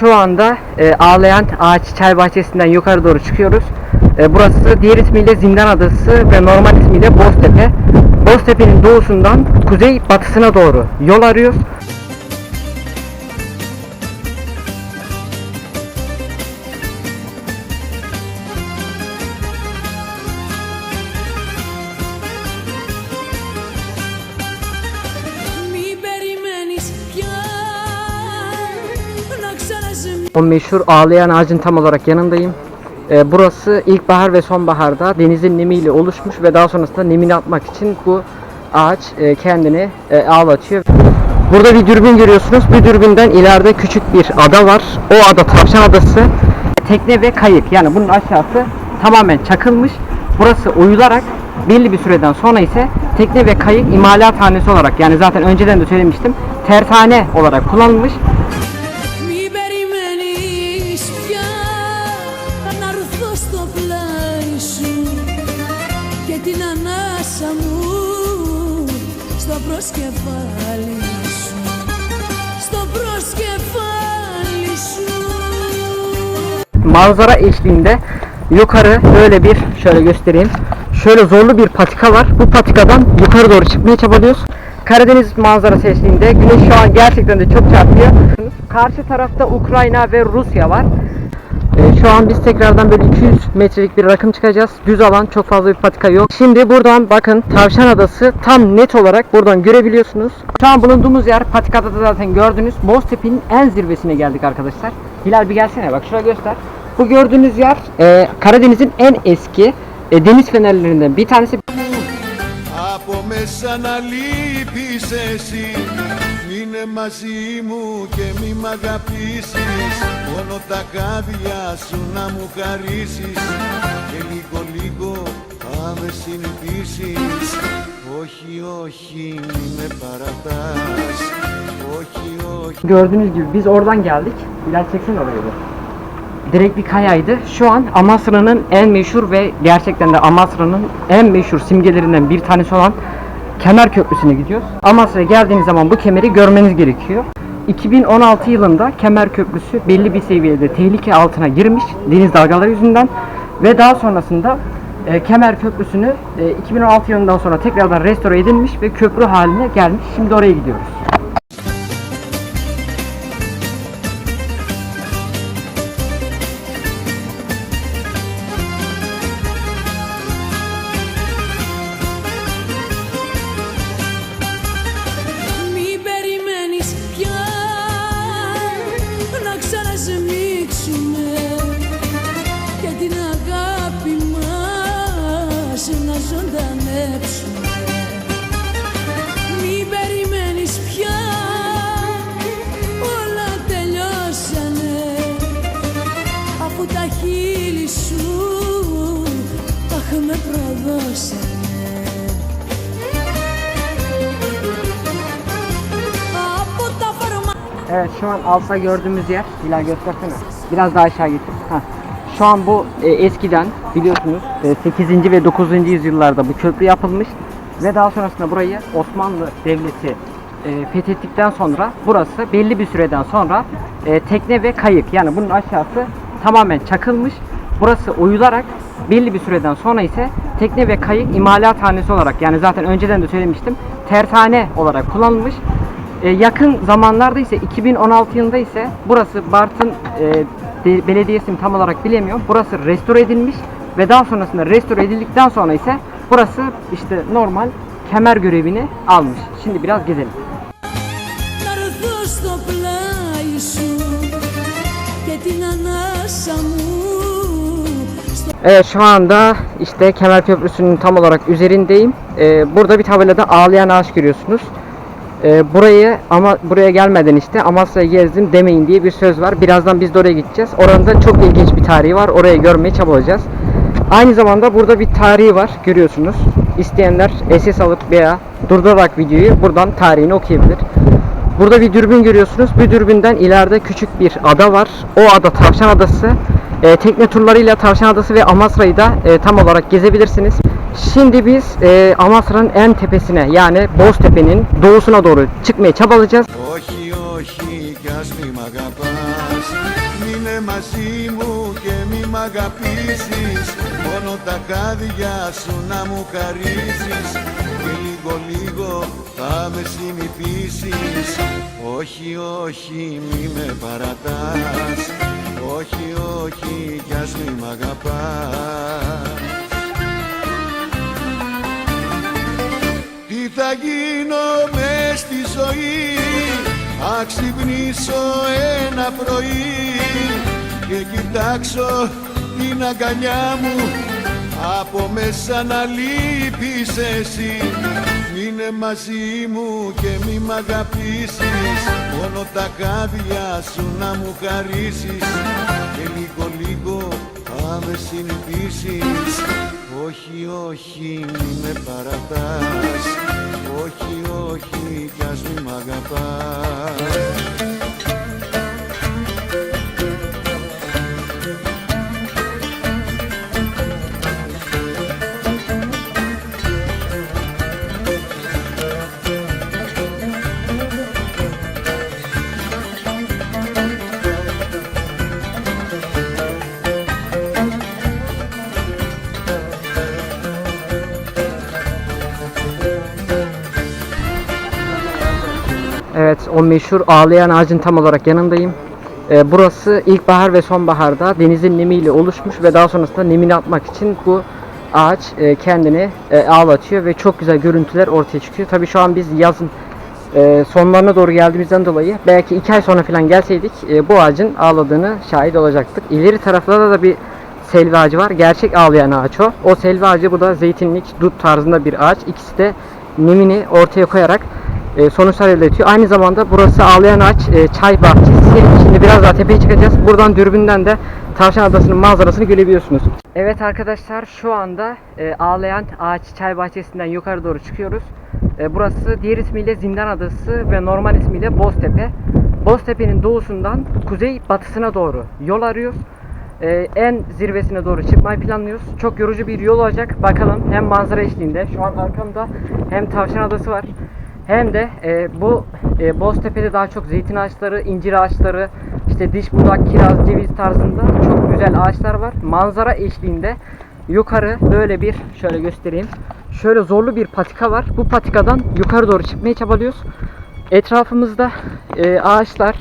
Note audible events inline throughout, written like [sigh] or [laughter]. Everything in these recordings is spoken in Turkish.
şu anda e, Ağlayan Ağaç Çay Bahçesi'nden yukarı doğru çıkıyoruz. E, burası diğer ismiyle Zindan Adası ve normal ismiyle Boztepe. Boztepe'nin doğusundan kuzey batısına doğru yol arıyoruz. O meşhur ağlayan ağacın tam olarak yanındayım. Ee, burası ilkbahar ve sonbaharda denizin nemiyle oluşmuş ve daha sonrasında nemini atmak için bu ağaç e, kendini e, ağlatıyor. Burada bir dürbün görüyorsunuz. Bu dürbünden ileride küçük bir ada var. O ada Tavşan Adası. Tekne ve kayık yani bunun aşağısı tamamen çakılmış. Burası oyularak belli bir süreden sonra ise tekne ve kayık imalathanesi olarak yani zaten önceden de söylemiştim tersane olarak kullanılmış. Manzara eşliğinde yukarı böyle bir şöyle göstereyim. Şöyle zorlu bir patika var. Bu patikadan yukarı doğru çıkmaya çabalıyoruz. Karadeniz manzarası eşliğinde güneş şu an gerçekten de çok çarpıyor. Karşı tarafta Ukrayna ve Rusya var. Ee, şu an biz tekrardan böyle 200 metrelik bir rakım çıkacağız. Düz alan çok fazla bir patika yok. Şimdi buradan bakın Tavşan Adası tam net olarak buradan görebiliyorsunuz. Şu an bulunduğumuz yer patikada da zaten gördünüz. Boztepe'nin en zirvesine geldik arkadaşlar. Hilal bir gelsene. Bak şuraya göster. Bu gördüğünüz yer e, Karadeniz'in en eski e, deniz fenerlerinden bir tanesi. Από μέσα να λείπεις εσύ. Μείνε μαζί μου και μη μ' αγαπήσεις. Μόνο τα κάδια σου να μου χαρίσεις. Και λίγο λίγο θα με συνηθίσεις. Όχι, όχι, μη με παρατάς. Όχι, όχι Gördüğünüz gibi biz oradan geldik. Hilal çeksin orayı bir. Direkt bir kayaydı. Şu an Amasra'nın en meşhur ve gerçekten de Amasra'nın en meşhur simgelerinden bir tanesi olan Kemer Köprüsü'ne gidiyoruz. Amasra'ya geldiğiniz zaman bu kemeri görmeniz gerekiyor. 2016 yılında Kemer Köprüsü belli bir seviyede tehlike altına girmiş deniz dalgaları yüzünden ve daha sonrasında e, Kemer Köprüsü'nü e, 2016 yılından sonra tekrardan restore edilmiş ve köprü haline gelmiş. Şimdi oraya gidiyoruz. Evet şu an altta gördüğümüz yer. Hilal göstersene. Biraz daha aşağı getir. Heh. Şu an bu e, eskiden biliyorsunuz e, 8. ve 9. yüzyıllarda bu köprü yapılmış ve daha sonrasında burayı Osmanlı Devleti e, fethettikten sonra burası belli bir süreden sonra e, tekne ve kayık yani bunun aşağısı tamamen çakılmış. Burası oyularak belli bir süreden sonra ise tekne ve kayık imalathanesi olarak yani zaten önceden de söylemiştim tersane olarak kullanılmış. E, yakın zamanlarda ise 2016 yılında ise burası Bartın e, belediyesini tam olarak bilemiyorum. Burası restore edilmiş ve daha sonrasında restore edildikten sonra ise burası işte normal kemer görevini almış. Şimdi biraz gezelim. Evet şu anda işte Kemer Köprüsü'nün tam olarak üzerindeyim. Ee, burada bir tabelada ağlayan ağaç görüyorsunuz. Ee, burayı ama buraya gelmeden işte Amasya'ya gezdim demeyin diye bir söz var. Birazdan biz de oraya gideceğiz. Oranın da çok ilginç bir tarihi var. Orayı görmeye çabalayacağız. Aynı zamanda burada bir tarihi var görüyorsunuz. İsteyenler SS alıp veya durdurarak videoyu buradan tarihini okuyabilir. Burada bir dürbün görüyorsunuz. Bu dürbünden ileride küçük bir ada var. O ada Tavşan Adası. E, tekne turlarıyla Tavşan Adası ve Amasra'yı da e, tam olarak gezebilirsiniz. Şimdi biz e, Amasra'nın en tepesine yani Boztepe'nin doğusuna doğru çıkmaya çabalayacağız. Όχι, όχι κι ας μη μ' αγαπάς μαζί μου και μη μ' αγαπήσεις Μόνο τα χάδια σου να μου χαρίσεις Και λίγο λίγο θα με συνηθίσεις Όχι, όχι, μη με παρατάς Όχι, όχι, κι ας μη μ' αγαπάς θα γίνω μες στη ζωή. Αν ξυπνήσω ένα πρωί Και κοιτάξω την αγκαλιά μου. Από μέσα να λείπεις εσύ. Μείνε μαζί μου και μη μ' αγαπήσεις. Μόνο τα χάδια σου να μου χαρίσεις. Και λίγο λίγο θα με συνηθίσεις. Όχι, όχι, μη με παρατάς Όχι, όχι, κι ας μη μ' αγαπάς Evet, o meşhur ağlayan ağacın tam olarak yanındayım. Ee, burası ilkbahar ve sonbaharda denizin nemiyle oluşmuş ve daha sonrasında nemini atmak için bu ağaç e, kendini e, ağlatıyor ve çok güzel görüntüler ortaya çıkıyor. Tabii şu an biz yazın e, sonlarına doğru geldiğimizden dolayı belki iki ay sonra falan gelseydik e, bu ağacın ağladığını şahit olacaktık. İleri taraflarda da bir selvi ağacı var. Gerçek ağlayan ağaç o. O selvi ağacı bu da zeytinlik, dut tarzında bir ağaç. İkisi de nemini ortaya koyarak e, sonuçlar elde ediyor. Aynı zamanda burası ağlayan ağaç e, çay bahçesi. Şimdi biraz daha tepeye çıkacağız. Buradan dürbünden de Tavşan Adası'nın manzarasını görebiliyorsunuz. Evet arkadaşlar şu anda e, ağlayan ağaç çay bahçesinden yukarı doğru çıkıyoruz. Burası diğer ismiyle Zindan Adası ve normal ismiyle Boztepe. Boztepe'nin doğusundan kuzey batısına doğru yol arıyoruz. Ee, en zirvesine doğru çıkmayı planlıyoruz. Çok yorucu bir yol olacak. Bakalım hem manzara eşliğinde şu an arkamda hem Tavşan Adası var. Hem de e, bu e, Boztepe'de daha çok zeytin ağaçları, incir ağaçları, işte diş budak, kiraz, ceviz tarzında çok güzel ağaçlar var. Manzara eşliğinde yukarı böyle bir şöyle göstereyim. Şöyle zorlu bir patika var. Bu patikadan yukarı doğru çıkmaya çabalıyoruz. Etrafımızda e, ağaçlar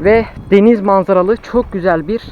ve deniz manzaralı çok güzel bir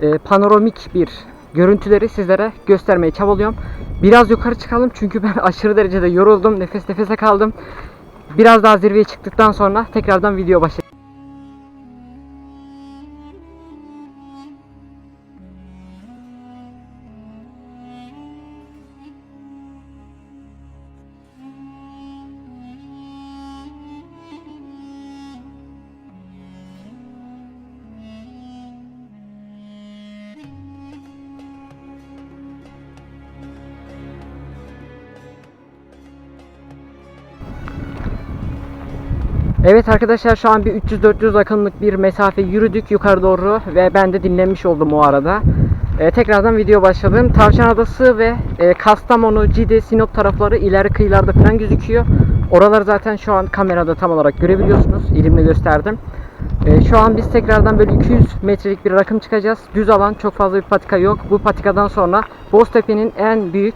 e, panoramik bir görüntüleri sizlere göstermeye çabalıyorum. Biraz yukarı çıkalım çünkü [laughs] ben aşırı derecede yoruldum. Nefes nefese kaldım. Biraz daha zirveye çıktıktan sonra tekrardan video başlayacağım. Evet arkadaşlar şu an bir 300-400 akımlık bir mesafe yürüdük yukarı doğru ve ben de dinlenmiş oldum o arada. Ee, tekrardan video başladım. Tavşan Adası ve e, Kastamonu, Cide, Sinop tarafları ileri kıyılarda falan gözüküyor. Oraları zaten şu an kamerada tam olarak görebiliyorsunuz. Elimle gösterdim. Ee, şu an biz tekrardan böyle 200 metrelik bir rakım çıkacağız. Düz alan çok fazla bir patika yok. Bu patikadan sonra Boztepe'nin en büyük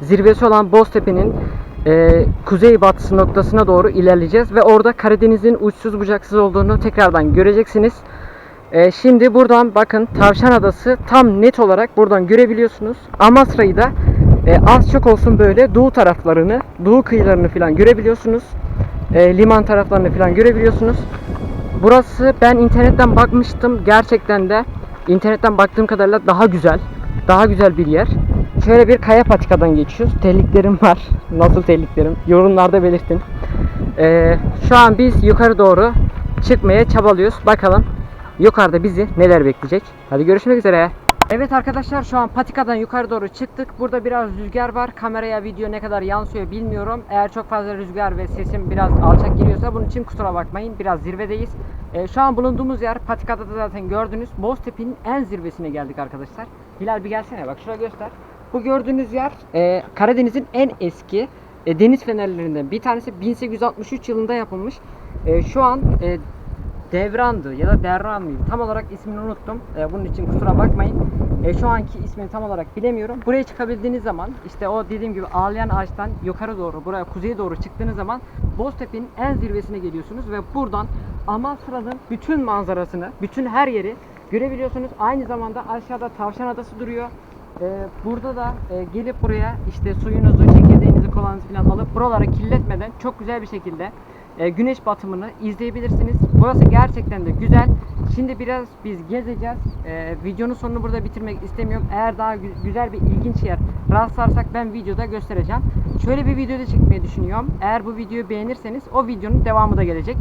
zirvesi olan Boztepe'nin e, kuzey batısı noktasına doğru ilerleyeceğiz ve orada Karadeniz'in uçsuz bucaksız olduğunu tekrardan göreceksiniz. E, şimdi buradan bakın Tavşan Adası tam net olarak buradan görebiliyorsunuz. Amasra'yı da e, az çok olsun böyle doğu taraflarını, doğu kıyılarını falan görebiliyorsunuz. E, liman taraflarını falan görebiliyorsunuz. Burası ben internetten bakmıştım. Gerçekten de internetten baktığım kadarıyla daha güzel. Daha güzel bir yer. Şöyle bir kaya patikadan geçiyoruz. Terliklerim var. [laughs] Nasıl terliklerim? Yorumlarda belirtin. Ee, şu an biz yukarı doğru çıkmaya çabalıyoruz. Bakalım yukarıda bizi neler bekleyecek. Hadi görüşmek üzere. Evet arkadaşlar şu an patikadan yukarı doğru çıktık. Burada biraz rüzgar var. Kameraya video ne kadar yansıyor bilmiyorum. Eğer çok fazla rüzgar ve sesim biraz alçak giriyorsa bunun için kusura bakmayın. Biraz zirvedeyiz. Ee, şu an bulunduğumuz yer patikada da zaten gördünüz. Boztepe'nin en zirvesine geldik arkadaşlar. Hilal bir gelsene bak şuraya göster. Bu gördüğünüz yer e, Karadeniz'in en eski e, deniz fenerlerinden bir tanesi 1863 yılında yapılmış. E, şu an e, Devran'dı ya da Derran mıydı? Tam olarak ismini unuttum. E, bunun için kusura bakmayın. E, şu anki ismini tam olarak bilemiyorum. Buraya çıkabildiğiniz zaman işte o dediğim gibi ağlayan ağaçtan yukarı doğru buraya kuzeye doğru çıktığınız zaman Boztepe'nin en zirvesine geliyorsunuz ve buradan Amasra'nın bütün manzarasını, bütün her yeri görebiliyorsunuz. Aynı zamanda aşağıda Tavşan Adası duruyor. Ee, burada da e, gelip buraya işte suyunuzu, çekirdeğinizi, kolanızı falan alıp buraları kirletmeden çok güzel bir şekilde e, güneş batımını izleyebilirsiniz. Burası gerçekten de güzel. Şimdi biraz biz gezeceğiz. E, videonun sonunu burada bitirmek istemiyorum. Eğer daha gü- güzel bir ilginç yer rastlarsak ben videoda göstereceğim. Şöyle bir videoda çekmeyi düşünüyorum. Eğer bu videoyu beğenirseniz o videonun devamı da gelecek.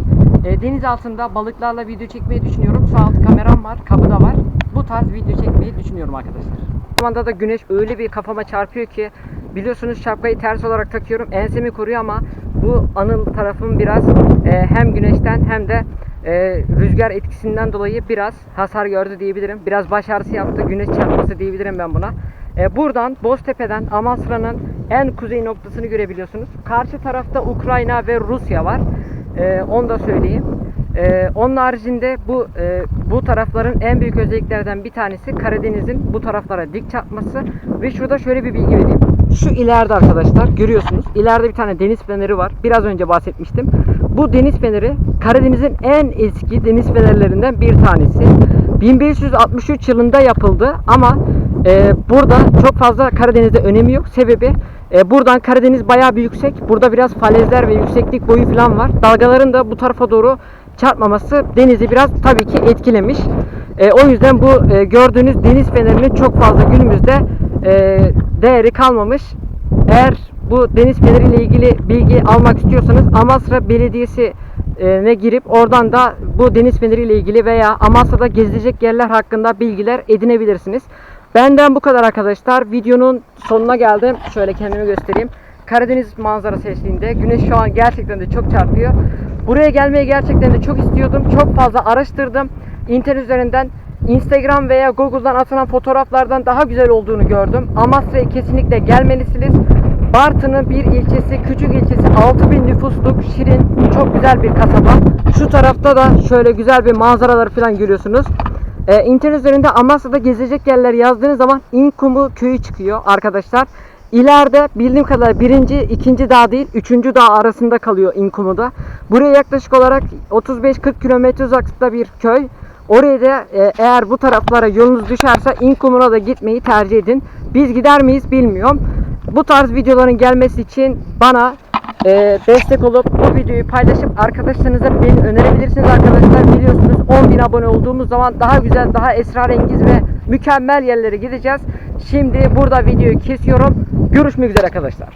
E, deniz altında balıklarla video çekmeyi düşünüyorum. Su altı kameram var, kapıda var. Bu tarz video çekmeyi düşünüyorum arkadaşlar. Şu anda da güneş öyle bir kafama çarpıyor ki biliyorsunuz şapkayı ters olarak takıyorum. Ensemi koruyor ama bu anıl tarafım biraz e, hem güneşten hem de e, rüzgar etkisinden dolayı biraz hasar gördü diyebilirim. Biraz baş ağrısı yaptı, güneş çarpması diyebilirim ben buna. E, buradan Boztepe'den Amasra'nın en kuzey noktasını görebiliyorsunuz. Karşı tarafta Ukrayna ve Rusya var. E, onu da söyleyeyim. Ee, onun haricinde bu e, bu tarafların en büyük özelliklerden bir tanesi Karadeniz'in bu taraflara dik çarpması ve şurada şöyle bir bilgi vereyim. Şu ileride arkadaşlar görüyorsunuz. İleride bir tane deniz feneri var. Biraz önce bahsetmiştim. Bu deniz feneri Karadeniz'in en eski deniz fenerlerinden bir tanesi. 1563 yılında yapıldı ama e, burada çok fazla Karadeniz'de önemi yok. Sebebi e, buradan Karadeniz bayağı bir yüksek. Burada biraz falezler ve yükseklik boyu falan var. Dalgaların da bu tarafa doğru çarpmaması denizi biraz tabii ki etkilemiş. E, o yüzden bu e, gördüğünüz deniz fenerinin çok fazla günümüzde e, değeri kalmamış. Eğer bu deniz feneriyle ilgili bilgi almak istiyorsanız Amasra Belediyesi ne girip oradan da bu deniz feneriyle ilgili veya Amasra'da gezilecek yerler hakkında bilgiler edinebilirsiniz. Benden bu kadar arkadaşlar. Videonun sonuna geldim. Şöyle kendimi göstereyim. Karadeniz manzarası eşliğinde. Güneş şu an gerçekten de çok çarpıyor. Buraya gelmeyi gerçekten de çok istiyordum. Çok fazla araştırdım. İnternet üzerinden Instagram veya Google'dan atılan fotoğraflardan daha güzel olduğunu gördüm. Amasra'ya kesinlikle gelmelisiniz. Bartın'ın bir ilçesi, küçük ilçesi 6000 nüfusluk şirin, çok güzel bir kasaba. Şu tarafta da şöyle güzel bir manzaraları falan görüyorsunuz. Ee, internet üzerinde Amasya'da gezilecek yerler yazdığınız zaman İnkumu köyü çıkıyor arkadaşlar. İleride bildiğim kadarıyla birinci, ikinci dağ değil, üçüncü dağ arasında kalıyor İnkumu'da. Buraya yaklaşık olarak 35-40 kilometre uzaklıkta bir köy. Oraya da e, eğer bu taraflara yolunuz düşerse İnkumu'na da gitmeyi tercih edin. Biz gider miyiz bilmiyorum. Bu tarz videoların gelmesi için bana e, destek olup bu videoyu paylaşıp arkadaşlarınıza beni önerebilirsiniz arkadaşlar. Biliyorsunuz 10.000 abone olduğumuz zaman daha güzel, daha esrarengiz ve mükemmel yerlere gideceğiz. Şimdi burada videoyu kesiyorum. Görüşmek üzere arkadaşlar.